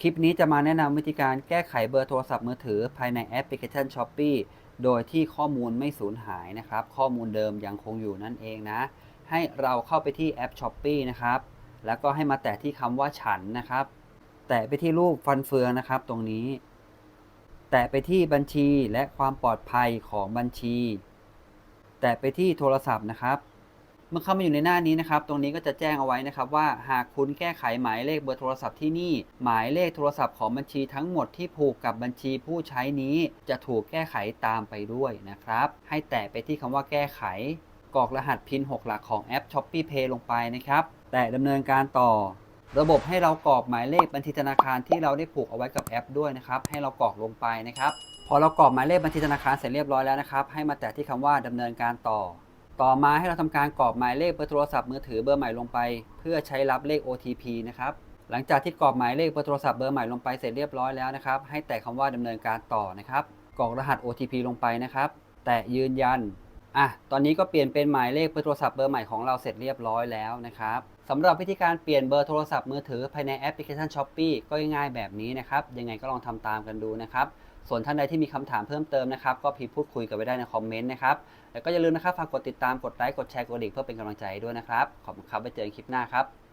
คลิปนี้จะมาแนะนำวิธีการแก้ไขเบอร์โทรศัพท์มือถือภายในแอปพลิเคชัน s h อ p e e โดยที่ข้อมูลไม่สูญหายนะครับ ข้อมูลเดิมยังคงอยู่นั่นเองนะ ให้เราเข้าไปที่แอป s h อ p e e นะครับ แล้วก็ให้มาแตะที่คำว่าฉันนะครับ แตะไปที่รูปฟันเฟืองนะครับตรงนี้ แตะไปที่บัญชีและความปลอดภัยของบัญชี แตะไปที่โทรศัพท์นะครับ เมื่อเข้ามาอยู่ในหน้านี้นะครับ ตรงนี้ก็จะแจ้งเอาไว้นะครับว่าหากคุณแก้ไขหมายเลขเบอร์โทรศัพท์ที่นี่ หมายเลขโทรศัพท์ของบัญชีทั้งหมดที่ผูกกับบัญชีผู้ใช้นี้จะถูกแก้ไขตามไปด้วยนะครับ ให้แตะไปที่คำว่าแก้ไขกรอกรหัสพิน 6 หลักของแอป Shopee Pay ลงไปนะครับ แตะดำเนินการต่อ ระบบให้เรากรอกหมายเลขบัญชีธนาคารที่เราได้ผูกเอาไว้กับแอปด้วยนะครับ ให้เรากรอกลงไปนะครับ พอเรากรอกหมายเลขบัญชีธนาคารเสร็จเรียบร้อยแล้วนะครับ ให้มาแตะที่คำว่าดำเนินการต่อ ต่อมาให้เราทำการกรอกหมายเลขเบอร์โทรศัพท์มือถือเบอร์ใหม่ลงไป เพื่อใช้รับเลข OTP นะครับหลังจากที่กรอกหมายเลขเบอร์โทรศัพท์เบอร์ใหม่ลงไปเสร็จเรียบร้อยแล้วนะครับให้แตะคำว่าดำเนินการต่อนะครับกรอกรหัส OTP ลงไปนะครับ แตะยืนยัน อะตอนนี้ก็เปลี่ยนเป็นหมายเลขเบอร์โทรศัพท์เบอร์ใหม่ของเราเสร็จเรียบร้อยแล้วนะครับสำหรับวิธีการเปลี่ยนเบอร์โทรศัพท์มือถือภายในแอปพลิเคชัน s h อ p e e ก็ง่ายๆแบบนี้นะครับ ยังไงก็ลองทำตามกันดูนะครับส่วนท่านใดที่มีคำถามเพิ่มเติมนะครับ ก็พิมพ์พูดคุยกันไว้ได้ในคอมเมนต์นะครับแล้วก็อย่าลืมนะครับฝากกดติดตามกดไลค์กดแชร์กดดิ่งเพื่อเป็นกำลังใจด้วยนะครับขอบคุณครับไว้เจอกันคลิปหน้าครับ